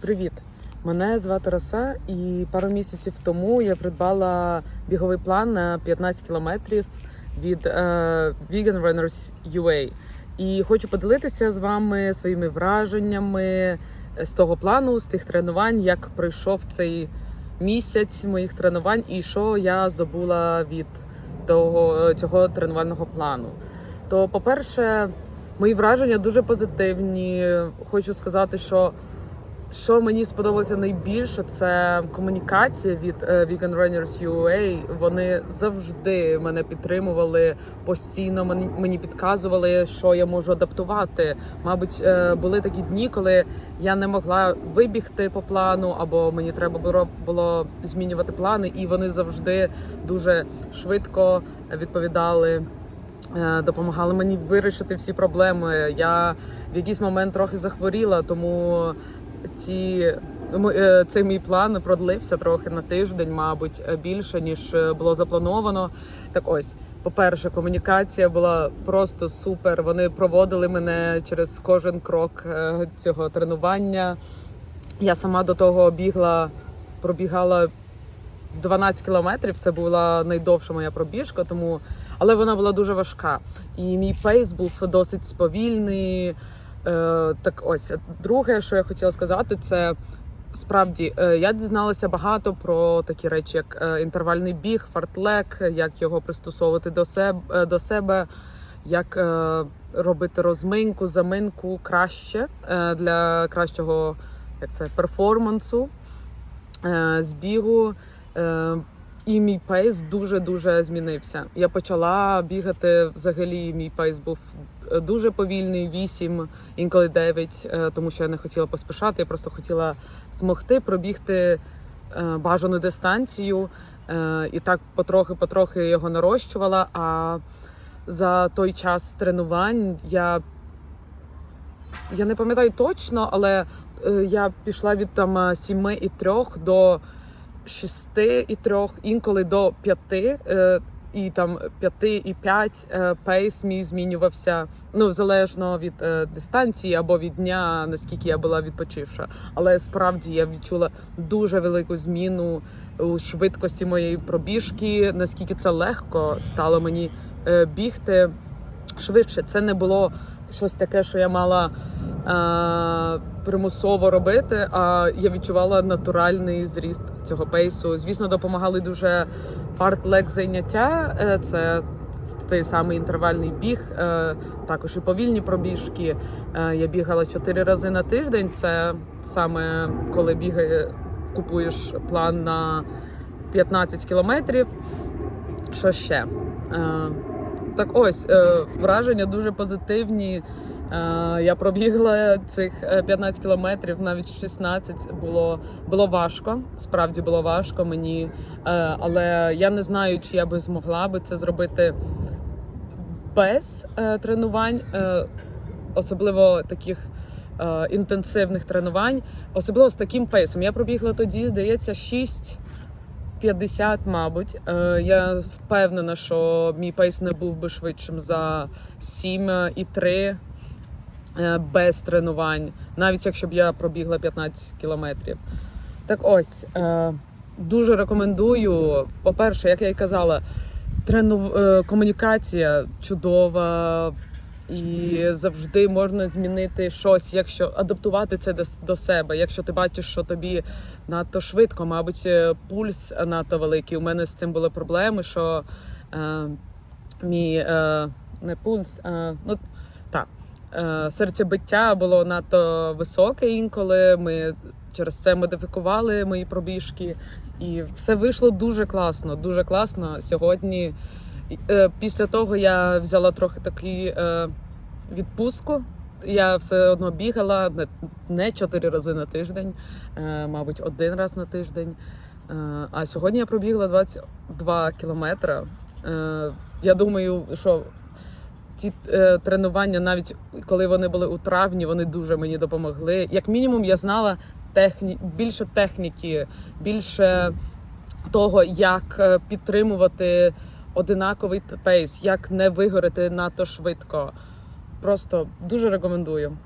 Привіт! Мене звати Роса, і пару місяців тому я придбала біговий план на 15 кілометрів від е, Vegan Runners UA. І хочу поділитися з вами своїми враженнями з того плану, з тих тренувань, як пройшов цей місяць моїх тренувань, і що я здобула від того цього тренувального плану. То, по-перше, мої враження дуже позитивні. Хочу сказати, що що мені сподобалося найбільше, це комунікація від е, Vegan Runners UA. Вони завжди мене підтримували постійно. Мені, підказували, що я можу адаптувати. Мабуть, е, були такі дні, коли я не могла вибігти по плану, або мені треба було, було змінювати плани, і вони завжди дуже швидко відповідали. Е, Допомагали мені вирішити всі проблеми. Я в якийсь момент трохи захворіла, тому ці е, цей мій план продлився трохи на тиждень, мабуть, е, більше ніж е, було заплановано. Так ось, по-перше, комунікація була просто супер. Вони проводили мене через кожен крок цього тренування. Я сама до того бігла, пробігала 12 кілометрів. Це була найдовша моя пробіжка, тому але вона була дуже важка. І мій пейс був досить сповільний. Е, так ось друге, що я хотіла сказати, це справді е, я дізналася багато про такі речі, як е, інтервальний біг, фартлек, як його пристосовувати до себе до себе, як робити розминку, заминку краще для кращого як це перформансу збігу. І мій пейс дуже дуже змінився. Я почала бігати. Взагалі, мій пейс був е, дуже повільний, 8, інколи 9, е, тому що я не хотіла поспішати. Я просто хотіла змогти пробігти е, бажану дистанцію. І так потрохи-потрохи його нарощувала. А за той час тренувань я, я не пам'ятаю точно, але я пішла від там 7 і 3 до шести і трьох, інколи до п'яти. е, І там п'яти і п'ять е, пейс мій змінювався ну залежно від е, дистанції або від дня, наскільки я була відпочивша. Але справді я відчула дуже велику зміну у швидкості моєї пробіжки. Наскільки це легко стало мені бігти швидше. Це не було щось таке, що я мала е, примусово робити. А я відчувала натуральний зріст цього пейсу. Звісно, допомагали дуже фарт-лек заняття. Е, Це той самий інтервальний біг, е, також і повільні пробіжки. Я бігала чотири рази на тиждень. Це саме коли бігає, купуєш план на 15 кілометрів. Що ще? Е, Так ось е, враження дуже позитивні. Е, Я пробігла цих е, 15 кілометрів, навіть 16. Було, було важко. Справді було важко мені. Е, Але я не знаю, чи я би змогла би це зробити без е, тренувань, е, особливо таких. е, Інтенсивних тренувань, особливо з таким пейсом. Я пробігла тоді, здається, 6 50, мабуть. Е, Я впевнена, що мій пейс не був би швидшим за 7 і 3 е, без тренувань, навіть якщо б я пробігла 15 кілометрів. Так ось е, дуже рекомендую. По-перше, як я й казала, трену... комунікація чудова. І завжди можна змінити щось, якщо адаптувати це до, себе. Якщо ти бачиш, що тобі надто швидко, мабуть, е, пульс надто великий. У мене з цим були проблеми, що е, мій е, не пульс, а ну так, е, серцебиття було надто високе інколи. Ми через це модифікували мої пробіжки, і все вийшло дуже класно. Дуже класно сьогодні. Е, Після того я взяла трохи такий е, відпустку. Я все одно бігала не, чотири рази на тиждень, е, мабуть, один раз на тиждень. А сьогодні я пробігла 22 кілометри. Я думаю, що ці тренування, навіть коли вони були у травні, вони дуже мені допомогли. Як мінімум, я знала техні... більше техніки, більше того, як підтримувати одинаковий пейс, як не вигорити надто швидко. Просто дуже рекомендую.